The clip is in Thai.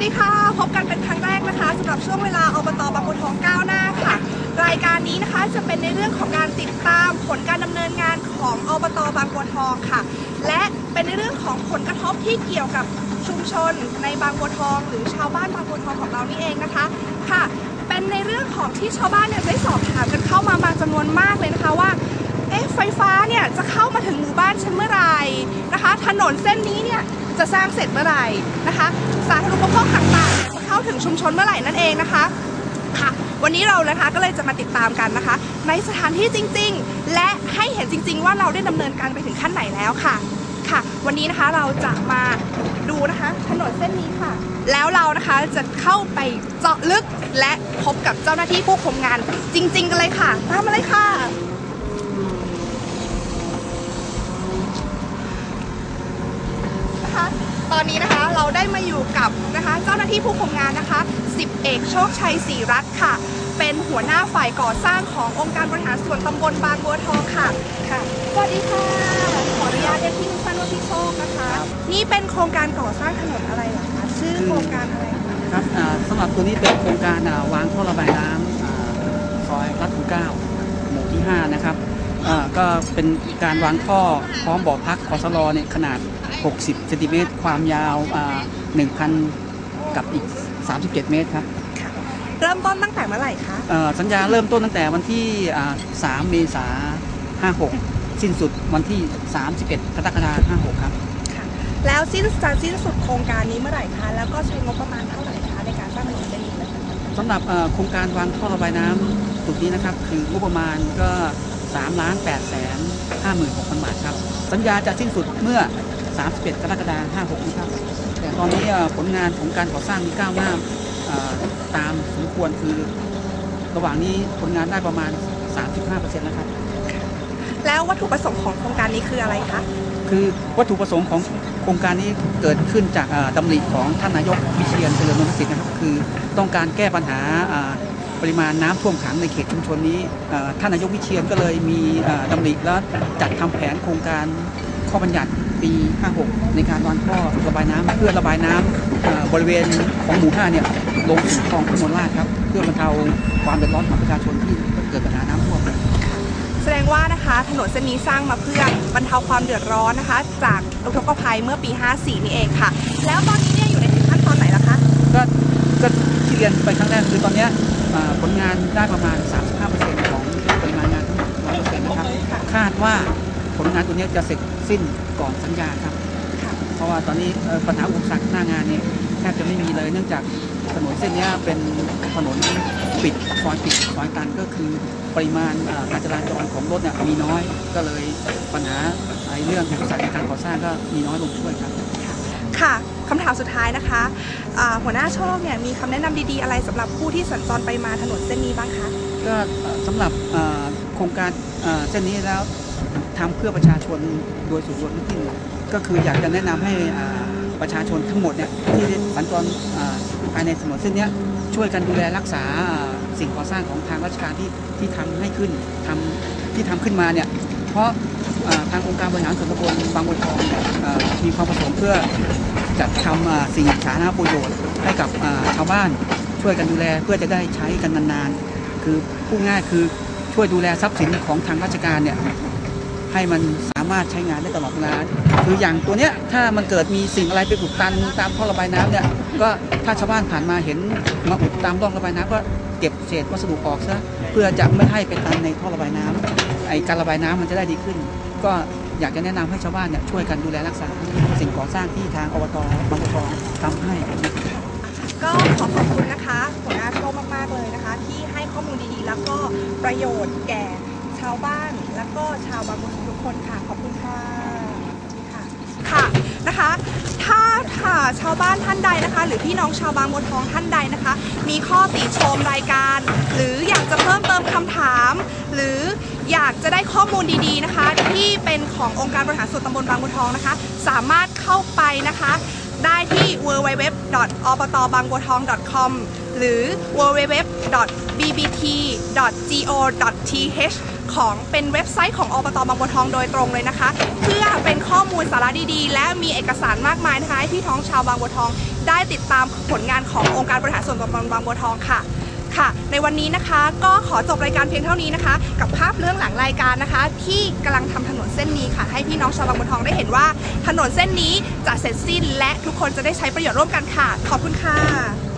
วัสดีค่ะ พบกันเป็นครั้งแรกนะคะสำหรับช่วงเวลาอบตบางบัวทองก้าวหน้าค่ะ รายการนี้นะคะจะเป็นในเรื่องของการติดตามผลการดำเนินงานของอบตบางบัวทองค่ะ และเป็นในเรื่องของผลกระทบที่เกี่ยวกับชุมชนในบางบัวทอง หรือชาวบ้านบางบัวทองของเรานี่เองนะคะค่ะ เป็นในเรื่องของที่ชาวบ้านเนี่ยได้สอบถามกันเข้ามาบางจำนวนมากเลยนะคะว่าเอ๊ะไฟฟ้าเนี่ยจะเข้ามาถึงหมู่บ้านฉันเมื่อไหร่นะคะ ถนนเส้นนี้เนี่ย จะสร้างเสร็จเมื่อไหร่นะคะ สาธารณูปโภคต่างๆจะเข้าถึงชุมชนเมื่อไหร่นั่นเองนะคะค่ะ วันนี้เรานะคะก็เลยจะมาติดตามกันนะคะ ในสถานที่จริง ๆ และให้เห็นจริง ๆ ว่าเราได้ดำเนินการไปถึงขั้นไหนแล้วค่ะค่ะ วันนี้นะคะเราจะมาดูนะคะถนนเส้นนี้ค่ะ แล้วเรานะคะจะเข้าไปเจาะลึกและพบกับเจ้าหน้าที่ผู้คุมงานจริง ๆ กันเลยค่ะ ตามมาเลยค่ะ ตอนนี้นะคะเราได้มาอยู่กับนะคะเจ้าหน้าที่ผู้คุมงานนะคะสิบเอกโชคชัยศรีรัตน์ค่ะ เป็นหัวหน้าฝ่ายก่อสร้างขององค์การบริหารส่วนตำบลบางบัวทองค่ะค่ะสวัสดีค่ะขออนุญาตเรียกพี่สั้นว่าพี่โชคนะคะ นี่เป็นโครงการก่อสร้างถนนอะไรเหรอคะชื่อโครงการอะไรคะครับอ่าสำหรับตัวนี้เป็นโครงการอ่าวางท่อระบายน้ำอ่าซอยรัฐทุเก้าหมู่ที่ 5 นะครับอ่าก็เป็นการวางท่อพร้อมบ่อพักคอสลอเนี่ยขนาด 60เซนติเมตรความยาวอ่า1,000 กับอีก 37 เมตรครับค่ะเริ่มต้นตั้งแต่เมื่อไหร่คะเอ่อสัญญาเริ่มต้นตั้งแต่วันที่อ่า3เมษายน56 สิ้นสุดวันที่ 31กรกฎาคม56 ครับค่ะแล้วสิ้นจะสิ้นสุดโครงการนี้เมื่อไหร่คะ แล้วก็ใช้งบประมาณเท่าไหร่คะในการสร้างถนนเส้นนี้นะคะสำหรับเอ่อโครงการวางท่อระบายน้ำจุดนี้นะครับ คืองบประมาณก็3ล้าน8แสน56,000 บาทครับ สัญญาจะสิ้นสุดเมื่อ 31 กรกฎาคม56นี้ครับแต่ตอนนี้เอ่อผลงานของการก่อสร้างมีก้าวหน้าเอ่อตามสมควรคือ ระหว่างนี้ผลงานได้ประมาณ 35%แล้วครับ แล้ววัตถุประสงค์ของโครงการนี้คืออะไรคะ คือวัตถุประสงค์ของโครงการนี้เกิดขึ้นจากอ่าดำริของท่านนายกวิเชียนเจริญนนทสิทธิ์นะครับคือต้องการแก้ปัญหาอ่าปริมาณน้ำท่วมขังในเขตชุมชนนี้อ่าท่านนายกวิเชียนก็เลยมีอ่าดำริและจัดทำแผนโครงการ ข้อบัญญัติปี 56 ในการวางท่อระบายน้ำเพื่อระบายน้ำอ่าบริเวณของหมู่ 5 เนี่ยลงสู่คลองพิมลราชครับ เพื่อบรรเทาความเดือดร้อนของประชาชนที่เกิดปัญหาน้ำท่วมแสดงว่านะคะถนนเส้นนี้สร้างมาเพื่อบรรเทาความเดือดร้อนนะคะ จากอุทกภัยเมื่อปี 54 นี่เองค่ะ แล้วตอนนี้เนี่ยอยู่ในขั้นตอนไหนแล้วคะก็ก็ที่เรียนไปครั้งแรกคือตอนเนี้ยอ่าผลงานได้ประมาณ 35%ของปริมาณงานทั้งหมด100%นะครับคาดว่าผ ลงานตัวเนี้ยจะเสร็จสิ้นก่อนสัญญาครับค่ะเพราะว่าตอนนี้เอ่อปัญหาอุปสรรคหน้างานเนี่ยแทบจะไม่มีเลยเนื่องจากถนนเส้นเนี้ยเป็นถนนปิดซอยปิดซอยตันก็คือปริมาณอ่าการจราจรของรถเนี่ยมีน้อยก็เลยปัญหาไอ้เรื่องอุปสรรคในการก่อสร้างก็มีน้อยลงช่วยครับค่ะคำถามสุดท้ายนะคะอ่าหัวหน้าโชคเนี่ยมีคำแนะนำดีๆอะไรสำหรับผู้ที่สัญจรไปมาถนนเส้นนี้บ้างคะก็เอ่อสำหรับเอ่อโครงการเอ่อเส้นนี้แล้ว ทำเพื่อประชาชนโดยส่วนรวมทั้งสิ้นก็คืออยากจะแนะนำให้ประชาชนทั้งหมดเนี่ยที่สัญจรภายในถนนเส้นนี้ช่วยกันดูแลรักษาสิ่งก่อสร้างของทางราชการที่ที่ทำให้ขึ้นทำที่ทำขึ้นมาเนี่ยเพราะทางองค์การบริหารส่วนตำบลบางบัวทองมีความประสงค์เพื่อจัดทำสิ่งสาธารณประโยชน์ให้กับชาวบ้านช่วยกันดูแลเพื่อจะได้ใช้กันนานๆ คือพูดง่ายคือช่วยดูแลทรัพย์สินของทางราชการเนี่ย ให้มันสามารถใช้งานได้ตลอดเวลาคืออย่างตัวเนี้ยถ้ามันเกิดมีสิ่งอะไรไปอุดตันตามท่อระบายน้ำเนี่ยก็ถ้าชาวบ้านผ่านมาเห็นมาอุดตามร่องระบายน้ำก็เก็บเศษวัสดุออกซะเพื่อจะไม่ให้ไปตันในท่อระบายน้ำไอการระบายน้ำมันจะได้ดีขึ้น ก็อยากจะแนะนำให้ชาวบ้านเนี่ยช่วยกันดูแลรักษา สิ่งก่อสร้างที่ทางอบตบางบัวทองทำให้ก็ขอขอบคุณนะคะหัวหน้าโชมากๆเลยนะคะ ที่ให้ข้อมูลดีๆ แล้วก็ประโยชน์แก่ ชาวบ้าน แล้วก็ชาวบางบัวทองทุกคนค่ะ ขอบคุณค่ะค่ะค่ะนะคะ ถ้าค่ะชาวบ้านท่านใดนะคะ หรือพี่น้องชาวบางบัวทองท่านใดนะคะ มีข้อติชมรายการ หรืออยากจะเพิ่มเติมคำถาม หรืออยากจะได้ข้อมูลดีๆนะคะ ที่เป็นขององค์การบริหารส่วนตำบลบางบัวทองนะคะ สามารถเข้าไปนะคะ ได้ที่ www.obtbangbaotong.com หรือ www.bbt.go.th ของเป็นเว็บไซต์ของอบตบางบัวทองโดยตรงเลยนะคะ เพื่อเป็นข้อมูลสาระดีๆ และมีเอกสารมากมายนะคะให้พี่น้องชาวบางบัวทอง ได้ติดตามผลงานขององค์การบริหารส่วนตำบลบางบัวทองค่ะค่ะ ในวันนี้นะคะก็ขอจบรายการเพียงเท่านี้นะคะ กับภาพเรื่องหลังรายการนะคะ ที่กำลังทำถนนเส้นนี้ค่ะ ให้พี่น้องชาวบางบัวทองได้เห็นว่า ถนนเส้นนี้จะเสร็จสิ้นและทุกคนจะได้ใช้ประโยชน์ร่วมกันค่ะ ขอบคุณค่ะ